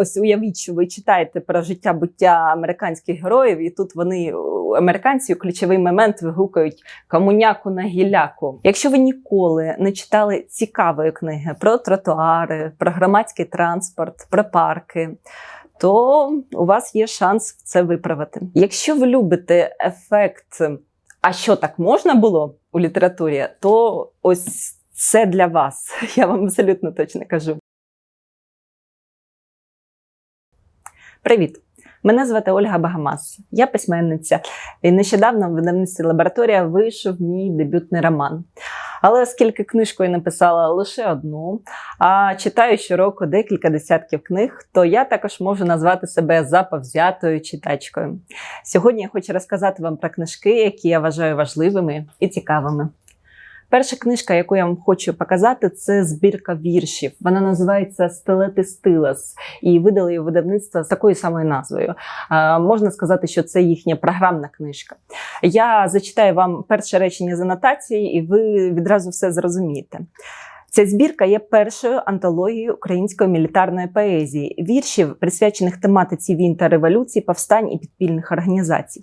ось уявіть, що ви читаєте про життя буття американських героїв, і тут вони американці у ключовий момент вигукають комуняку на гіляку. Якщо ви ніколи не читали цікавої книги про тротуари, про громадський транспорт, про парки. То у вас є шанс це виправити. Якщо ви любите ефект, а що так можна було у літературі, то ось це для вас. Я вам абсолютно точно кажу. Привіт! Мене звати Ольга Багамас. Я письменниця. І нещодавно в видавництві лабораторія вийшов мій дебютний роман. Але оскільки книжку я написала лише одну, а читаю щороку декілька десятків книг, то я також можу назвати себе заповзятою читачкою. Сьогодні я хочу розказати вам про книжки, які я вважаю важливими і цікавими. Перша книжка, яку я вам хочу показати, це збірка віршів. Вона називається Стелети Стилас і видали її видавництво з такою самою назвою. А, можна сказати, що це їхня програмна книжка. Я зачитаю вам перше речення з анотації, і ви відразу все зрозумієте. Ця збірка є першою антологією української мілітарної поезії, віршів, присвячених тематиці війн та революцій, повстань і підпільних організацій.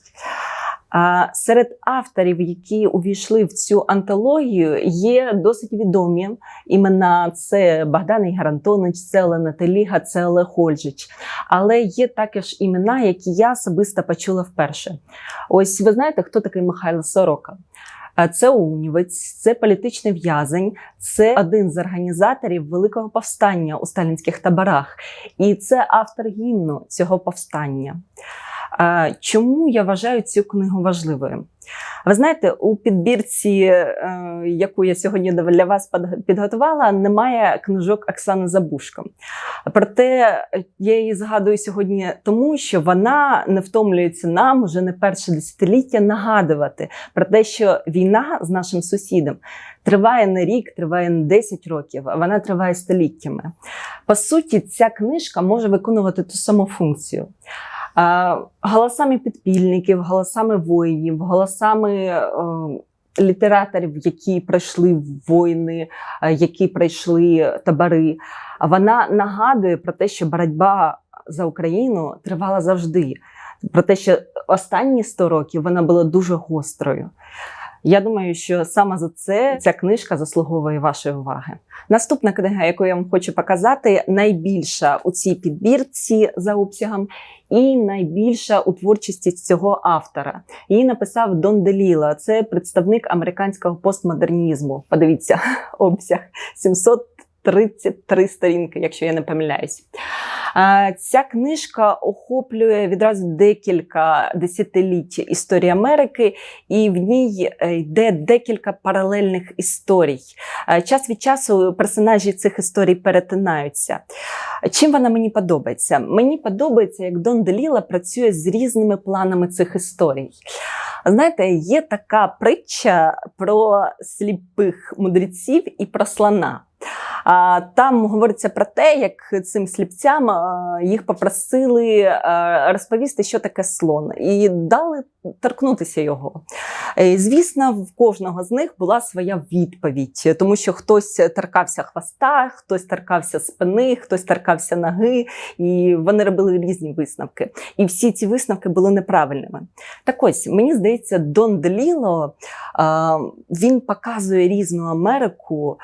Серед авторів, які увійшли в цю антологію, є досить відомі імена: це Богдан Ігар це Олена Теліга, це Олег Ольжич. Але є також імена, які я особисто почула вперше. Ось ви знаєте, хто такий Михайло Сорока? Це унівець, це політичний в'язень, це один з організаторів великого повстання у сталінських таборах, і це автор гімну цього повстання. Чому я вважаю цю книгу важливою? Ви знаєте, у підбірці, е, яку я сьогодні для вас підготувала, немає книжок Оксани Забушко. Проте я її згадую сьогодні, тому що вона не втомлюється нам уже не перше десятиліття нагадувати про те, що війна з нашим сусідом триває не рік, триває не 10 років, а вона триває століттями. По суті, ця книжка може виконувати ту саму функцію голосами підпільників, голосами воїнів, голосами е, літераторів, які пройшли воїни, е, які пройшли табори. Вона нагадує про те, що боротьба за Україну тривала завжди. Про те, що останні 100 років вона була дуже гострою. Я думаю, що саме за це ця книжка заслуговує вашої уваги. Наступна книга, яку я вам хочу показати, найбільша у цій підбірці за обсягом, і найбільша у творчості цього автора. Її написав Дон Деліла. Це представник американського постмодернізму. Подивіться, обсяг 733 сторінки, якщо я не помиляюсь. Ця книжка охоплює відразу декілька десятиліть історії Америки, і в ній е, йде декілька паралельних історій. Час від часу персонажі цих історій перетинаються. Чим вона мені подобається? Мені подобається, як Дон Деліла працює з різними планами цих історій. Знаєте, є така притча про сліпих мудреців і про слона. Там говориться про те, як цим сліпцям їх попросили розповісти, що таке слон, і дали торкнутися його. Е, звісно, в кожного з них була своя відповідь, тому що хтось торкався хвоста, хтось торкався спини, хтось торкався ноги, і вони робили різні висновки. І всі ці висновки були неправильними. Так ось мені здається, Дон Деліло він показує різну Америку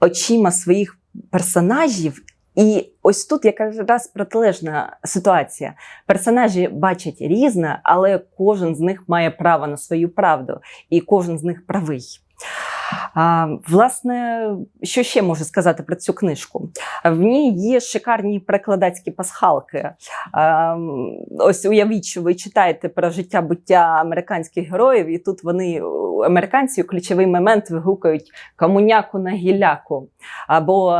очима своїх персонажів. І ось тут якраз протилежна ситуація. Персонажі бачать різне, але кожен з них має право на свою правду, і кожен з них правий. Власне, що ще можу сказати про цю книжку? В ній є шикарні перекладацькі пасхалки. Ось уявіть, що ви читаєте про життя буття американських героїв, і тут вони, американці, у ключовий момент вигукають комуняку на гіляку. Або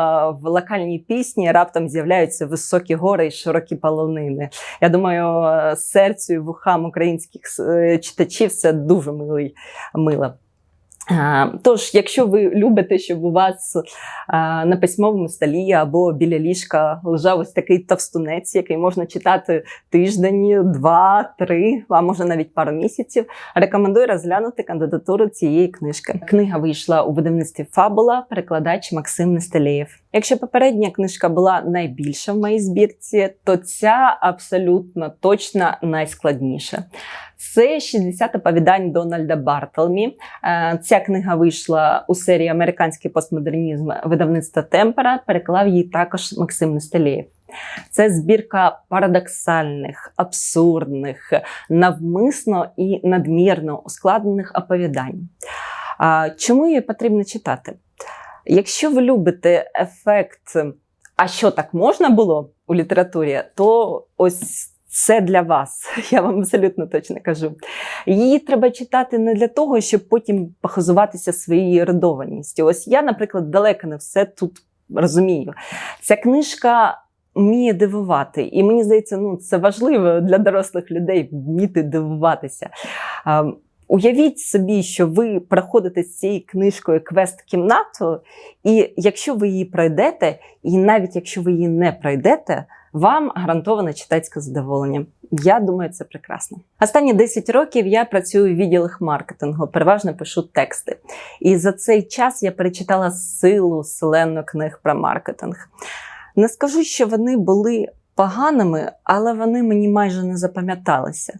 в локальній пісні раптом з'являються високі гори і широкі полонини. Я думаю, серцю і вухам українських е, читачів це дуже милий, мило. Тож, якщо ви любите, щоб у вас на письмовому столі або біля ліжка лежав ось такий товстунець, який можна читати тиждень, два, три, а може навіть пару місяців, рекомендую розглянути кандидатуру цієї книжки. Книга вийшла у видавництві Фабула, перекладач Максим Нестелєєв. Якщо попередня книжка була найбільша в моїй збірці, то ця абсолютно точно найскладніша. Це 60 оповідань Дональда Бартлмі. Е, Ця книга вийшла у серії Американський постмодернізм видавництва Темпера. Переклав її також Максим Нестелєєв. Це збірка парадоксальних, абсурдних, навмисно і надмірно ускладнених оповідань. Чому її потрібно читати? Якщо ви любите ефект, а що так можна було у літературі, то ось це для вас. Я вам абсолютно точно кажу. Її треба читати не для того, щоб потім похизуватися своєю ерудованістю. Ось я, наприклад, далеко не все тут розумію. Ця книжка. Вміє дивувати, і мені здається, ну це важливо для дорослих людей вміти дивуватися. А, Уявіть собі, що ви проходите з цією книжкою квест-кімнату, і якщо ви її пройдете, і навіть якщо ви її не пройдете, вам гарантоване читацьке задоволення. Я думаю, це прекрасно. Останні 10 років я працюю в відділах маркетингу, переважно пишу тексти. І за цей час я перечитала силу селену книг про маркетинг. Не скажу, що вони були поганими, але вони мені майже не запам'яталися.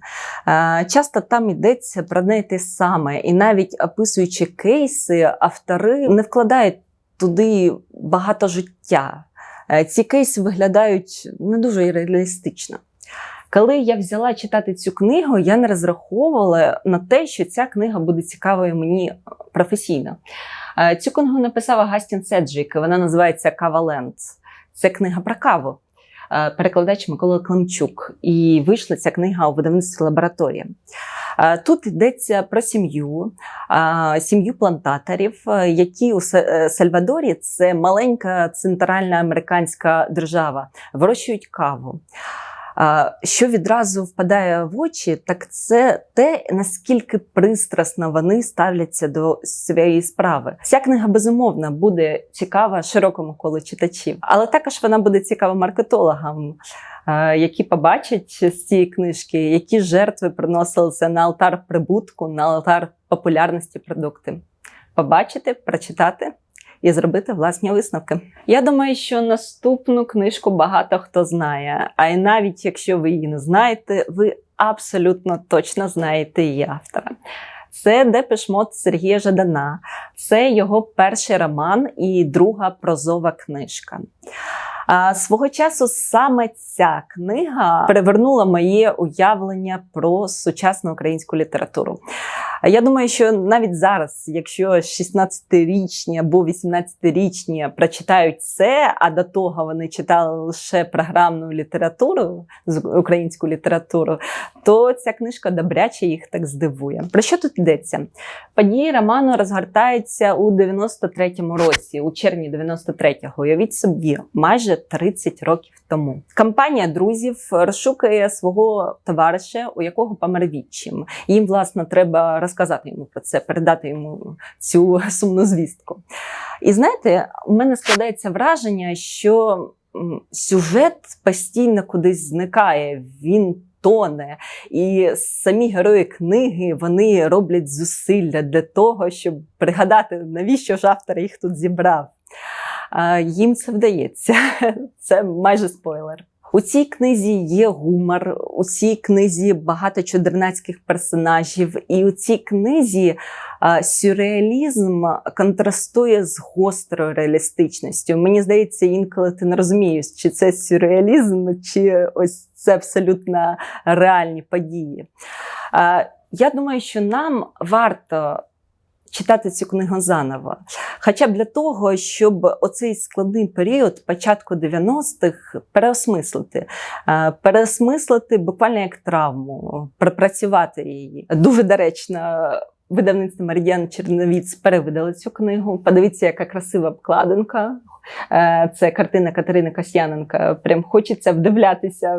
Е, Часто там йдеться про неї те саме, і навіть описуючи кейси, автори не вкладають туди багато життя. Е, Ці кейси виглядають не дуже реалістично. Коли я взяла читати цю книгу, я не розраховувала на те, що ця книга буде цікавою мені професійно. Е, Цю книгу написав Агастін Седжик, вона називається Каваленд. Це книга про каву. Е, Перекладач Микола Климчук. І вийшла ця книга у видавництві лабораторія. Е, Тут йдеться про сім'ю, е, сім'ю плантаторів, е, які у Са- Сальвадорі це маленька центральна американська держава, вирощують каву. Що відразу впадає в очі, так це те, наскільки пристрасно вони ставляться до своєї справи. Ця книга безумовно буде цікава широкому колу читачів, але також вона буде цікава маркетологам, які побачать з цієї книжки, які жертви приносилися на алтар прибутку, на алтар популярності продукти. Побачити, прочитати і зробити власні висновки. Я думаю, що наступну книжку багато хто знає. А й навіть якщо ви її не знаєте, ви абсолютно точно знаєте її автора. Це Депешмот Сергія Жадана. Це його перший роман і друга прозова книжка. А, свого часу саме ця книга перевернула моє уявлення про сучасну українську літературу. Я думаю, що навіть зараз, якщо 16-річні або 18-річні прочитають це, а до того вони читали лише програмну літературу, українську літературу, то ця книжка добряче їх так здивує. Про що тут йдеться? Події роману розгортаються у 93-му році, у червні 93-го. Уявіть собі, майже 30 років тому. Компанія друзів розшукує свого товариша, у якого помер відчим. Їм, власне, треба розказати йому про це, передати йому цю сумну звістку. І знаєте, у мене складається враження, що сюжет постійно кудись зникає. Він тоне, і самі герої книги вони роблять зусилля для того, щоб пригадати, навіщо ж автор їх тут зібрав. Їм це вдається. Це майже спойлер. У цій книзі є гумор, у цій книзі багато чудернацьких персонажів, і у цій книзі сюрреалізм контрастує з гострою реалістичністю. Мені здається, інколи ти не розумієш, чи це сюрреалізм, чи ось це абсолютно реальні події. Я думаю, що нам варто читати цю книгу заново. Хоча б для того, щоб оцей складний період початку 90-х переосмислити, Е, переосмислити буквально як травму, пропрацювати її. Дуже доречно. Видавництво Мар'ян Черновіць перевидали цю книгу. Подивіться, яка красива обкладинка. Е, Це картина Катерини Касьяненка. Прям хочеться вдивлятися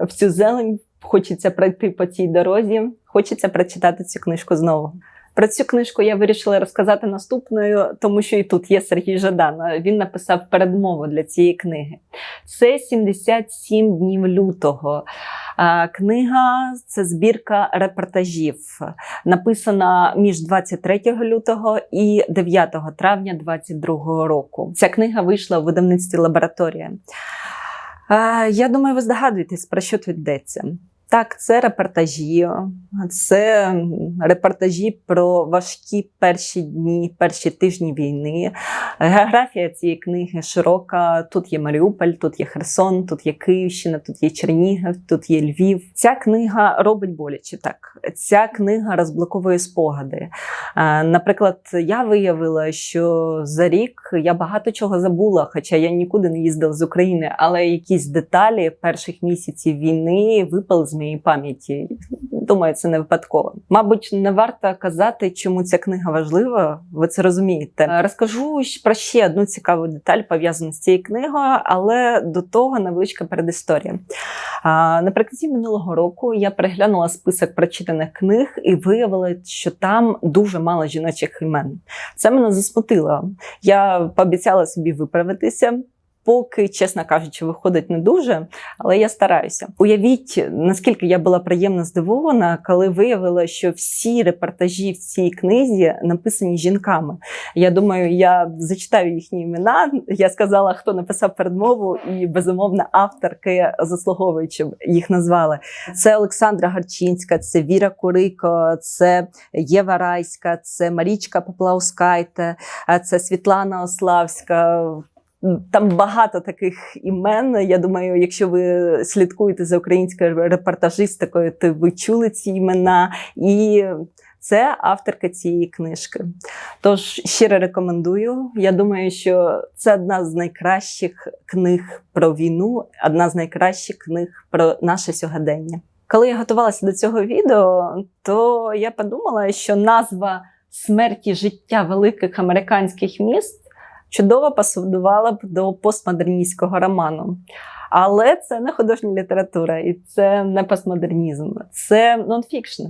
в- цю зелень, хочеться пройти по цій дорозі, хочеться прочитати цю книжку знову. Про цю книжку я вирішила розказати наступною, тому що і тут є Сергій Жадан. Він написав передмову для цієї книги. Це 77 днів лютого. Книга це збірка репортажів, написана між 23 лютого і 9 травня 2022 року. Ця книга вийшла у видавництві лабораторія. Я думаю, ви здогадуєтесь, про що тут йдеться. Так, це репортажі, це репортажі про важкі перші дні, перші тижні війни. Географія цієї книги широка. Тут є Маріуполь, тут є Херсон, тут є Київщина, тут є Чернігів, тут є Львів. Ця книга робить боляче. Так, ця книга розблоковує спогади. Е, Наприклад, я виявила, що за рік я багато чого забула, хоча я нікуди не їздила з України, але якісь деталі перших місяців війни випали з моєї пам'яті. Думаю, це не випадково. Мабуть, не варто казати, чому ця книга важлива. Ви це розумієте. Е, Розкажу про ще одну цікаву деталь пов'язану з цією книгою, але до того невеличка передісторія. Наприкінці минулого року я переглянула список прочитаних книг і виявила, що там дуже мало жіночих імен. Це мене засмутило. Я пообіцяла собі виправитися. Поки, чесно кажучи, виходить не дуже, але я стараюся. Уявіть, наскільки я була приємно здивована, коли виявила, що всі репортажі в цій книзі написані жінками. Я думаю, я зачитаю їхні імена. Я сказала, хто написав передмову, і безумовно авторки заслуговують, щоб їх назвали. Це Олександра Гарчинська, це Віра Курико, це Єва Райська, це Марічка Поплаускайте, це Світлана Ославська. Там багато таких імен. Я думаю, якщо ви слідкуєте за українською репортажистикою, то ви чули ці імена. І це авторка цієї книжки. Тож щиро рекомендую. Я думаю, що це одна з найкращих книг про війну, одна з найкращих книг про наше сьогодення. Коли я готувалася до цього відео, то я подумала, що назва смерті життя великих американських міст чудово пасувала б до постмодерністського роману. Але це не художня література, і це не постмодернізм, це нонфікшн.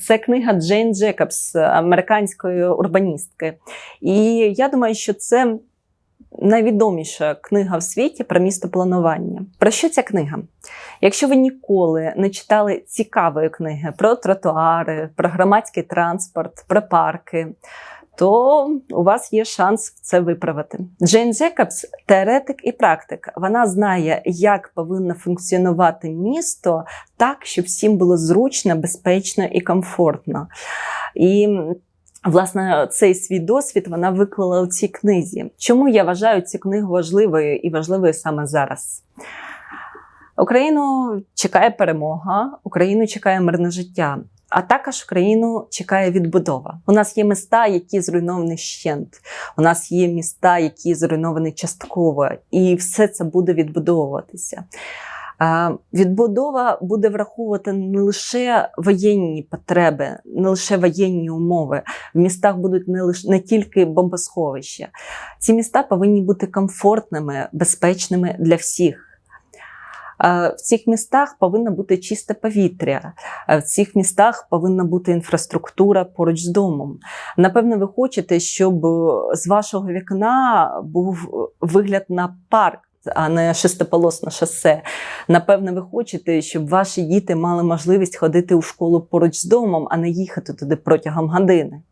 Це книга Джейн Джекобс, американської урбаністки. І я думаю, що це найвідоміша книга в світі про містопланування. Про що ця книга? Якщо ви ніколи не читали цікавої книги про тротуари, про громадський транспорт, про парки, то у вас є шанс це виправити. Джейн Джекобс – теоретик і практик. Вона знає, як повинно функціонувати місто так, щоб всім було зручно, безпечно і комфортно. І Власне, цей свій досвід вона виклала у цій книзі. Чому я вважаю цю книгу важливою і важливою саме зараз? Україну чекає перемога, Україну чекає мирне життя. А також Україну чекає відбудова. У нас є міста, які зруйновані вщент. У нас є міста, які зруйновані частково, і все це буде відбудовуватися. Відбудова буде враховувати не лише воєнні потреби, не лише воєнні умови. В містах будуть не лише не тільки бомбосховища. Ці міста повинні бути комфортними, безпечними для всіх. Е, В цих містах повинно бути чисте повітря, Е, в цих містах повинна бути інфраструктура поруч з домом. Напевно, ви хочете, щоб е, з вашого вікна був вигляд на парк. А не шестиполосне шосе. Напевно, ви хочете, щоб ваші діти мали можливість ходити у школу поруч з домом, а не їхати туди протягом години.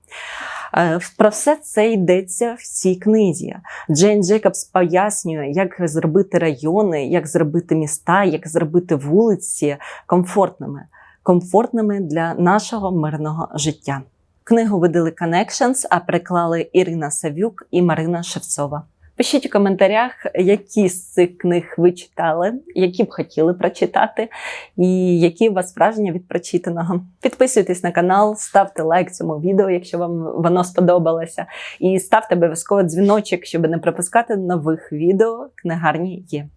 Е, Про все це йдеться в цій книзі. Джейн Джейкобс пояснює, як зробити райони, як зробити міста, як зробити вулиці комфортними, комфортними для нашого мирного життя. Книгу видали Connections, а приклали Ірина Савюк і Марина Шевцова. Пишіть у коментарях, які з цих книг ви читали, які б хотіли прочитати, і які у вас враження від прочитаного. Підписуйтесь на канал, ставте лайк цьому відео, якщо вам воно сподобалося. І ставте обов'язково дзвіночок, щоб не пропускати нових відео. Книгарні є.